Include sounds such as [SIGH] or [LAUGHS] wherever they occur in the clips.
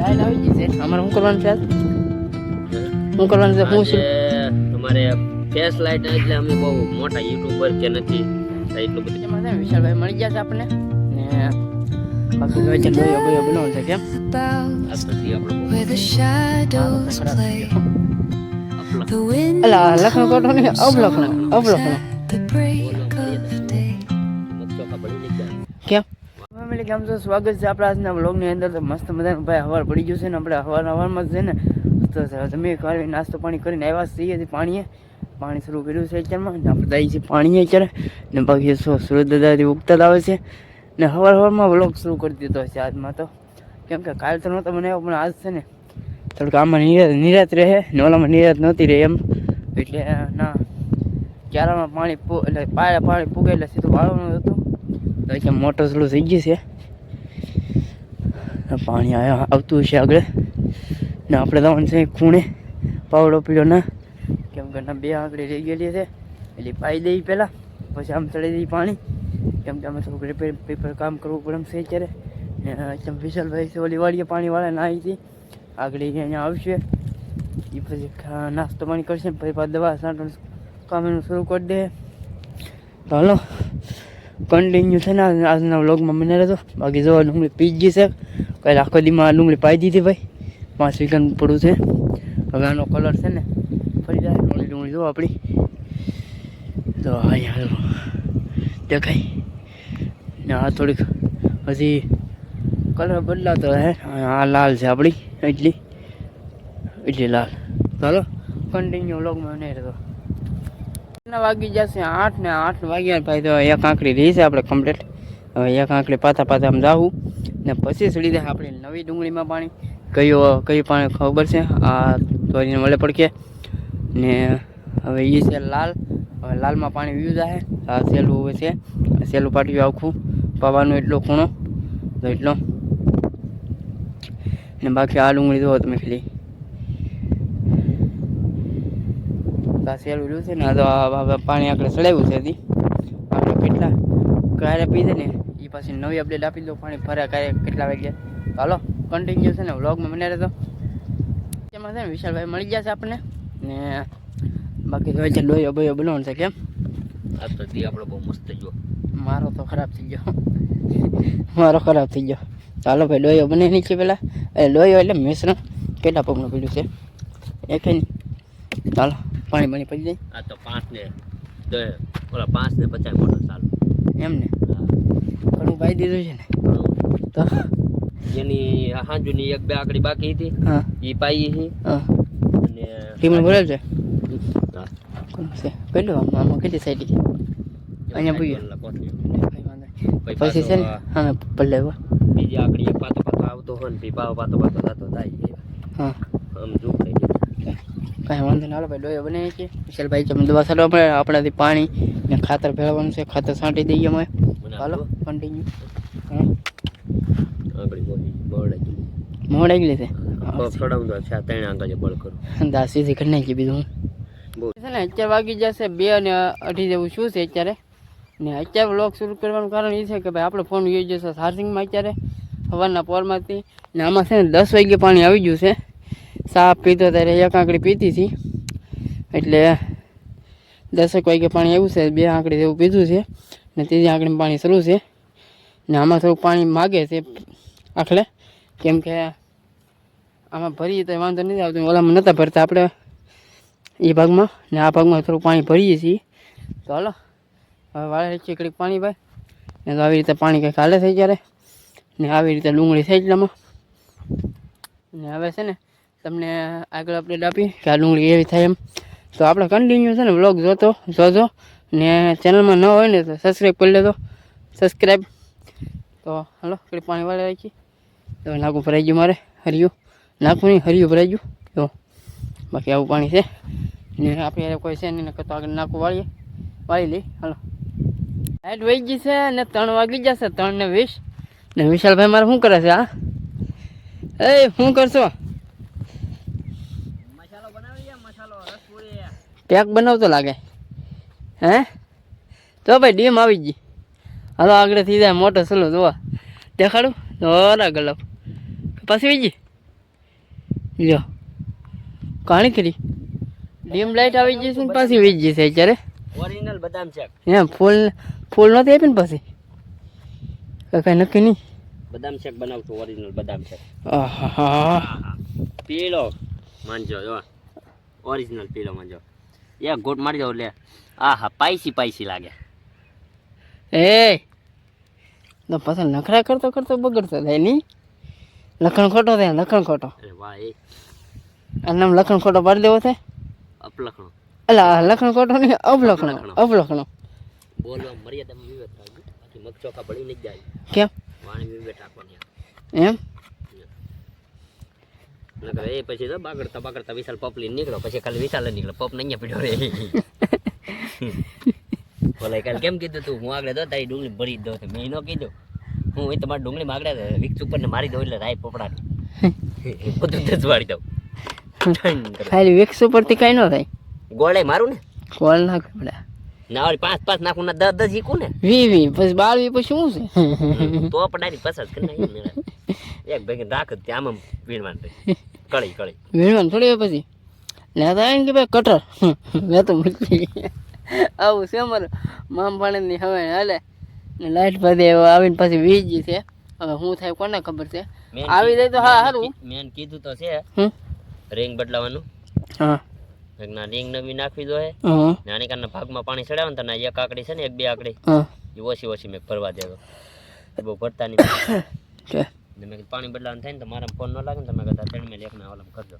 Line આવી ગઈ છે અમારે શું કરવાનું છે આજ? શું કરવાનું છે શું આજે શું અમારે ફેસ લાઈટ એટલે અમે બહુ મોટા યુટ્યુબર કે નથી તો એટલું બધું એમાં છે ને વિશાલભાઈ મળી ગયા છે આપણને ને બાકી તો છે લોહીઓ બોહીઓ બનાવવાનું છે કેમ આ બધી આપણો બહુ where the shadows play. The wind અલા લખણ કોટો નહીં અવલખણ અવલખણ ફેમિલી કેમ છો સ્વાગત છે આપણા આજના બ્લોગની અંદર. તો મસ્ત મજાનું ભાઈ હવાર પડી ગયું છે ને આપણે હવાર હવારમાં છે ને. તો તમે કરી નાસ્તો પાણી કરીને આવ્યા છીએ પાણીએ. પાણી શરૂ કર્યું છે અત્યારમાં. આપણે જાય છે પાણીએ અત્યારે. ને બાકી સુરત દાદાથી ઉગતા જ આવે છે. ને હવાર હવારમાં બ્લોગ શરૂ કરી દીધો છે આજમાં તો. કેમ કે કાલ તો નહોતો મને પણ આજ છે ને. થોડુંક આમાં નિરાત નિરાત રહે. ને ઓલામાં નિરાત નહોતી રહે એમ. એટલે, ના. ક્યારામાં પાણી એટલે પાયા પાણી પૂગે એટલે સીધું વાળવાનું હતું. તો મોટર ચાલુ થઈ ગઈ છે. પાણી આવ્યા આવતું હશે આગળ. ને આપણે જવાનું છે ખૂણે પાવડો પીડો ના. કેમ કે બે આંકડી રહી ગયેલી છે. એટલે પાઈ દઈ પહેલાં, પછી આમ ચડી દઈ પાણી. કેમ કે અમે છોકરી પેપર કામ કરવું પડે એમ છે અત્યારે. ને એકદમ વિશાલભાઈ છે, ઓલી વાળીએ પાણીવાળા ના આવી હતી. આગળ અહીંયા આવશે. એ પછી નાસ્તો પાણી કરશે પછી દવા છાંટવાનું કામ શરૂ કરી દે. તો હાલો કન્ટિન્યુ છે ને આજના વ્લોગમાં મને રહેતો બાકી જો ડુંગળી પી ગઈ છે. કાલે આખો દીમાં ડુંગળી પાઈ દીધી ભાઈ. પાંચ વીઘાનું પડું છે. હવે આનો કલર છે ને ફરી જાય. ડુંગળી ડુંગળી જો આપણી. તો અહીંયા દેખાય. ને આ થોડીક હજી કલર બદલાતો હે આ લાલ છે આપણી. એટલી. એટલી લાલ. ચાલો કન્ટિન્યુ વ્લોગમાં નહીં રહેતો ના વાગી જશે આઠ ને આઠ વાગ્યા ભાઈ તો એક આંકડી રહી છે આપણે કમ્પ્લીટ હવે એક આંકડી પાતા પાતા આમ જાવું ને પછી સડી જાય આપણે નવી ડુંગળીમાં પાણી. કયું કયું પાણી ખબર છે? આ ધોરીને વળે પડકે ને હવે એ છે લાલ. હવે લાલમાં પાણી વ્યૂ જાય આ સેલું હવે છે. આ સેલું પાટિયું આખું. પાવાનું એટલો ખૂણો. તો એટલો. ને બાકી આ ડુંગળી જુઓ તમે ખાલી. તો સેલું રહ્યું છે ને તો પાણી આપણે ચડાવ્યું છે હજી. આપણે કેટલા? ક્યારે પીધે ને? એ પાછી નવી અપડેટ આપી દો પાણી ફરે ક્યારે કેટલા વાગ્યા. તો હાલો કન્ટિન્યુ છે ને વ્લોગમાં મને રહેતો એમાં છે ને વિશાલભાઈ મળી ગયા છે આપણને. ને બાકી તો છે લોહીઓ બોયો બનાવવાનું છે કેમ? આ તો દી આપણો બહુ મસ્ત ગયો. મારો તો ખરાબ થઈ ગયો. મારો ખરાબ થઈ ગયો. ચાલો ભાઈ લોહીઓ બને નીચે પેલા. એ લોહીઓ એટલે મિશ્રણ કેટલા પગનું પીડ્યું છે? એ નહીં ચાલો પાણી પાણી પડી જાય? આ તો પાંચ ને ઓલા પાંચ ને પચાસ મોટર ચાલુ. એમ ને? ઘણું પાઈ દીધું છે ને? તો? જેની હાંજુની એક બે આકડી બાકી હતી. એ પાઈ છે હા. અને ટીમનું ભરેલ છે? કેટલું આમ આમાં કેટલી સાઈડ. છે અહીંયા નહીં. પછી છે ને હા પલ્લે બીજી આકડી પાતો પાતો આવતો હોય ને પછી પાતો પાતો થતો થાય. હા. આમ જાય કાંઈ વાંધો ના ભાઈ ડોયો બનાવીએ છે. વિશાલભાઈ તમે દવા સારો પડે આપણાથી પાણી ને ખાતર ભેળવવાનું છે ખાતર છાંટી દઈએ અમે. હાલો. કન્ટિન્યુ મોડ આવી છે? આ ત્રણ કરું. નાખી બીજું હું. અત્યારે વાગી જશે બે અને અઢી જેવું શું છે અત્યારે? ને અત્યારે વ્લોગ શરૂ કરવાનું કારણ એ છે કે ભાઈ આપણો ફોન યુઝ જશે ચાર્જિંગમાં અત્યારે સવારના પોરમાંથી. ને આમાં છે ને દસ વાગે પાણી આવી ગયું છે. સાપ પીતો ત્યારે એક આંકડી પીતી હતી. એટલે દસેક વાગે પાણી આવ્યું છે, બે આંકડી જેવું પીધું છે ને ત્રીજી આંકડી પાણી શરૂ છે ને આમાં થોડુંક પાણી માગે છે આખલે. કેમ કે આમાં ભરીએ તો વાંધો નથી આવતો, ઓલામાં નહોતા ભરતા આપણે એ ભાગમાં ને આ ભાગમાં થોડું પાણી ભરીએ છીએ. તો હાલો, હવે વાળા છે કડીક પાણી ભાઈ. ને તો આવી રીતે પાણી કંઈક હાલે થઈ જ્યારે ને આવી રીતે ડુંગળી થઈ એટલામાં. ને હવે છે ને તમને આગળ અપડેટ આપી કે આ ડુંગળી એવી થાય એમ. તો આપણે કન્ટિન્યુ છે ને વ્લોગ જોતો, જોજો. ને ચેનલમાં ન હોય ને તો સબસ્ક્રાઈબ કરી લેજો. સબસ્ક્રાઈબ તો હલો કડીક પાણી વાળે રાખી. તો નાખું ભરાઈ ગયું મારે, હરિયું. નાખું નહીં, હરિયું ભરાઈ ગયું. તો બાકી આવું પાણી છે. ને આપણે કોઈ છે નહીં તો આગળ નાખું વાળીએ. વાળી લઈ, હલો. લાઈટ વહી ગઈ છે ને ત્રણ વાગી જશે ત્રણ ને વીસ. ને વિશાલભાઈ મારે શું કરે છે, હા? એ, શું કરશો? પેક બનાવતો લાગે. હે? તો ભાઈ ડીમ આવી ગઈ. હાલો આગળ થઈ જાય મોટો સલો જોવા. દેખાડું? ઓરા ગલપ. પછી વીજી જો. કાણી કરી. ડીમ લાઈટ આવી જશે ને પાછી વીજ જશે અત્યારે. ઓરિજિનલ બદામ શેક. એમ ફૂલ ફૂલ નથી આપી ને પછી? કાંઈ નક્કી નહીં? બદામ શેક બનાવતો ઓરિજિનલ બદામ શેક. પીળો માનજો જો. ઓરિજિનલ પીળો માનજો એક ગોટ મારી જાવ લે. આ હા પાઈસી પાઈસી લાગે. એ તો પાછા નખરા કરતો કરતો બગડતો થાય નહીં લખણ ખોટો થાય લખણ ખોટો. અરે વાહ એ. લખણ ખોટો પાડી દેવો છે? અપલખણો. આ લખણ ખોટો નહીં અપલખણો અપલખણો. બોલવા મર્યાદામાં વિવેક પડી બાકી મગ ચોખા નહીં જાય. કેમ? વાણી વિવેક રાખવાની. એમ? નકર એ પછી તો બાગડતા બાગડતા વિશાલ પપ લઈને નીકળો પછી ખાલી વિશાલ નીકળો પપ નહીં પીડ્યો રે બોલે [LAUGHS] કાલે કેમ કીધું તું હું આગળ દો તારી ડુંગળી ભરી જ દો તો મેં ન કીધું હું એ તમારી ડુંગળી માગડે વિક્સ ઉપર ને મારી દઉં એટલે રાય પોપડાની. [LAUGHS] બધું દસવાડી દઉં. ઠન કરે. ખાલી વેક્સ ઉપરથી કાંઈ ન થાય. ગોળે મારું ને? ગોળ ના કપડા ના ઓલી પાંચ પાંચ નાખું ના દસ દસ ઈકું ને? વી વી પછી બાળવી પછી શું છે? તો પડાની પસંદ કરી. એક ભેગી રાખ ત્યાં આમ પીણવાનું રહે. [LAUGHS] કળી કળી. વીણવાનું થોડી પછી. લેતા આવીને કે ભાઈ કટર [LAUGHS] મેં તો મૂકી. આવું છે અમારે મામ પાણીની હવે હાલે. ને લાઈટ પછી આવીને પછી વીજ છે. હવે શું થાય કોને ખબર છે. આવી જાય તો હા સારું મેન મેં કીધું તો છે. રિંગ બદલાવાનું. હા. ના રિંગ નવી નાખવી દો હે નાની ભાગમાં પાણી ચડાવે ને તો એક આકડી છે ને એક બે આકડી. એ ઓછી ઓછી મેં ભરવા એ બહુ ભરતા નહીં. [COUGHS] મેં કીધું પાણી બદલાવાનું થાય ને તો મારા ફોન ન લાગે ને તમે કીધું ત્રણ મેં એકના ઓલમ કરજો.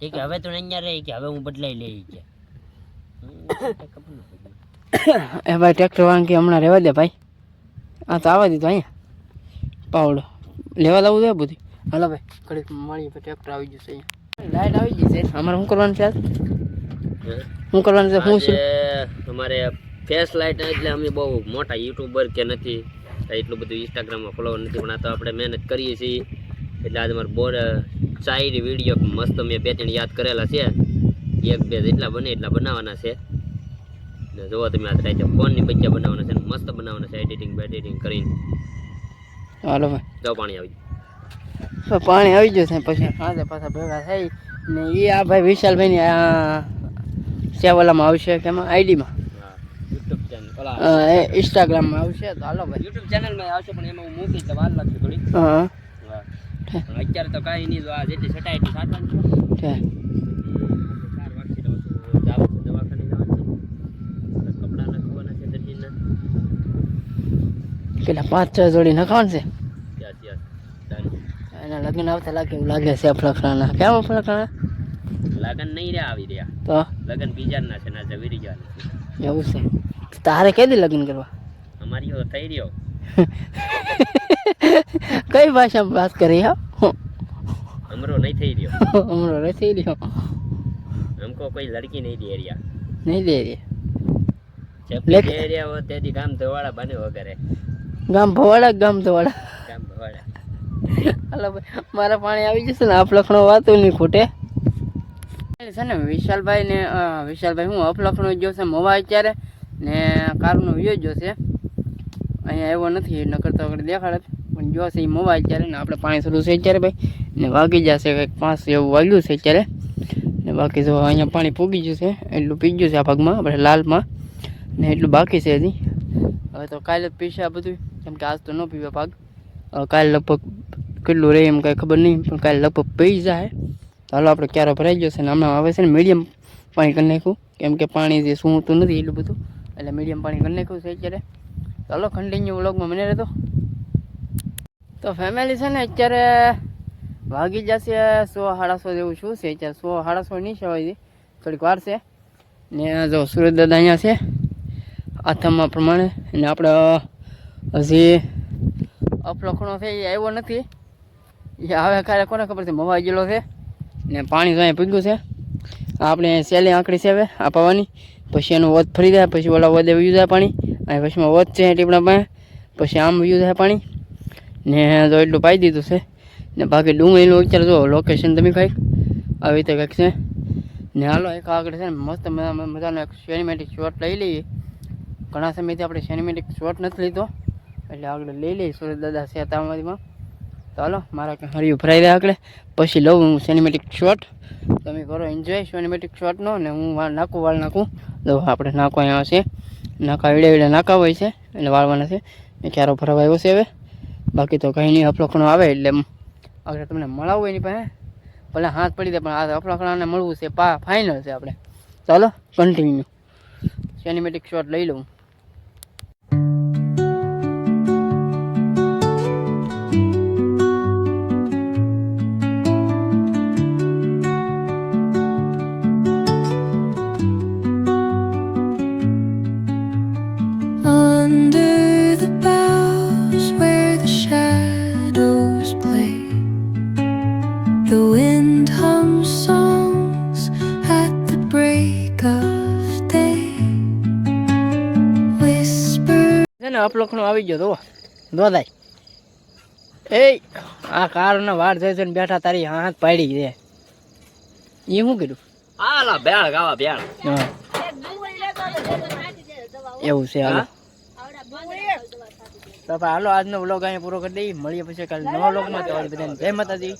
છે હવે તો અહીંયા રહી કે હવે હું બદલાઈ લઈ કે. [COUGHS] એ ભાઈ ટ્રેક્ટર વાંકી હમણાં રહેવા દે ભાઈ. આ તો આવવા દીધું અહીંયા. પાવડો. લેવા લાવવું છે બધું હાલો ભાઈ ઘડીક મળીએ પછી ટ્રેક્ટર આવી જશે અહીંયા. લાઈટ આવી ગઈ છે. અમારે શું કરવાનું છે? શું કરવાનું છે? શું છે? અમારે ફેસ લાઇટ એટલે અમે બહુ મોટા યુટ્યુબર કે નથી. એટલું બધું ઇન્સ્ટાગ્રામમાં ફોલોવર નથી પણ આ તો આપણે મહેનત કરીએ છીએ. એટલે આજે મારે બોર સાઈડ વીડિયો મસ્ત મેં બે ત્રણ યાદ કરેલા છે. એક બે જેટલા બને એટલા બનાવવાના છે. ને જોવો તમે આ રાતે ફોનની પૈસા બનાવવાના છે મસ્ત બનાવવાના છે એડિટિંગ બેડિટિંગ કરીને. હાલો ભાઈ. જો પાણી આવી ગયું. પાણી આવી જશે પછી સાંજે પાછા ભેગા થઈ ને એ આ ભાઈ વિશાલભાઈની આ સેવાલામાં આવશે કે એમાં આઈડીમાં. ચેનલ ઇન્સ્ટાગ્રામમાં આવશે તો હાલો ભાઈ. યુટ્યુબ ચેનલમાં આવશે પણ એમાં હું મૂકી તો વાર લાગશે થોડી હા. અત્યારે તો કાંઈ નહીં આ જેટલી છટાઈ એટલી સાચવાની છે. પેલા. પાંચ છ જોડી નખાવાનું છે. એના લગ્ન આવતા લાગે એવું લાગે છે ફલકડાના કેમ ફલકડાના લગન નહીં રહ્યા આવી રહ્યા. તો? લગન બીજાના છે ના જવી રહ્યા એવું છે. તારે કેદી લગ્ન કરવા અમારી હવે થઈ રહ્યો [LAUGHS] કઈ ભાષામાં વાત કરી હા અમરો નહીં થઈ રહ્યો [LAUGHS] હમણાં નથી રહ્યો हमको કોઈ લડકી નહીં દે રહ્યા નહીં દે રે જબ લેક- દે રહ્યા હો તેથી ગામ ધોવાળા બને વગરે ગામ ભવાડા કે ગામ ધોવાડા ગામ ધોવાળા હાલો ભાઈ મારા પાણી આવી જશે ને અપલખણો વાતું નહીં ખૂટે છે ને વિશાલભાઈ ને અ, વિશાલભાઈ હું અપલખણો જોશે મોવા અત્યારે ને કારનો વ્યૂ જોશે અહીંયા એવો નથી, નકર તો આગળ દેખાડત પણ જોશે એ મોવા અત્યારે ને આપણે પાણી શરૂ છે અત્યારે ભાઈ. ને વાગી જશે કંઈક પાંચ એવું વાગ્યું છે અત્યારે. ને બાકી જો અહીંયા પાણી પૂગી ગયું છે, એટલું પી ગયું છે આ ભાગમાં, આપણે લાલમાં. ને એટલું બાકી છે હજી. હવે તો કાલે જ પીશે આ બધું, કેમ કે આજ તો ન પીવે ભાગ કાલે લગભગ કેટલું રહે એમ કાંઈ ખબર નહીં, પણ કાલે લગભગ પી જાય. હાલો, આપણે ક્યારે ભરાઈ જશે ને હમણાં આવે છે ને મીડિયમ પાણી કરી નાખ્યું. કેમ કે પાણી જે સૂંઘતું નથી એટલું બધું. એટલે મીડિયમ પાણી કરી નાખ્યું છે અત્યારે. ચાલો કન્ટિન્યુ વ્લોગમાં મને રહેતો તો ફેમિલી છે ને, અત્યારે વાગી જશે સો સાડાસો જેવું શું છે અત્યારે? સો સાડાસો નહીં સવાય થોડીક વાર છે. ને જો સુરત દાદા અહીંયા છે. આથમમાં પ્રમાણે. અને આપણે હજી અફલખણો છે, એ આવ્યો નથી. એ આવે ક્યારે કોને ખબર છે? મવા ગયેલો છે. ને પાણી તો અહીંયા પીગ્યું છે. આપણે સેલી આંકડી છે હવે, આ પાવાની. પછી એનું વધ ફરી જાય, પછી ઓલા વધે વ્યૂ થાય પાણી, અને પછીમાં વધ છે ટીપણા પાસે, પછી આમ વ્યૂ થાય પાણી. ને તો એટલું પાઈ દીધું છે. ને બાકી ડુંગળીનું અત્યારે જો લોકેશન તમે કંઈક આવી રીતે કંઈક છે. ને હાલો, એક આગળ છે ને મસ્ત મજાનો એક સિનેમેટિક શોટ લઈ લઈએ. ઘણા સમયથી આપણે સિનેમેટિક શોટ નથી લીધો. એટલે આગળ લઈ લઈએ. સુરત દાદા છે તામાંથી તો હાલો મારા હરી ઉભરાઈ ભરાઈ દે આગળ. પછી લઉં હું સિનેમેટિક શોટ તમે કરો એન્જોય સિનેમેટિક શોટનો ને હું વાળ નાખું વાળ નાખું. તો આપણે નાખવા અહીંયા છે. નાકા એડે એડે નાકા હોય છે, એટલે વાળવાના છે. એ ક્યારો ભરાવા આવ્યો છે હવે. બાકી તો કંઈ નહીં હફળખણો આવે, એટલે આગળ તમને મળાવવું એની પાસે. ભલે હાથ પડી દે પણ આ અપલોખણાને મળવું છે, પા ફાઇનલ છે આપણે. ચાલો કન્ટિન્યુ સિનેમેટિક શોટ લઈ લઉં. ને અપલોખનો આવી ગયો તો દોદાય એ આ કારના વાળ જોઈ જોઈને બેઠા તારી હાથ પાડી દે એ શું કીધું? આલા બેળ ગાવા બેળ હા. એવું છે હાલો. તો હાલો આજનો વ્લોગ અહીંયા પૂરો કરી દઈએ. મળીએ પછી કાલે નવા વ્લોગમાં તો બધાને જય માતાજી.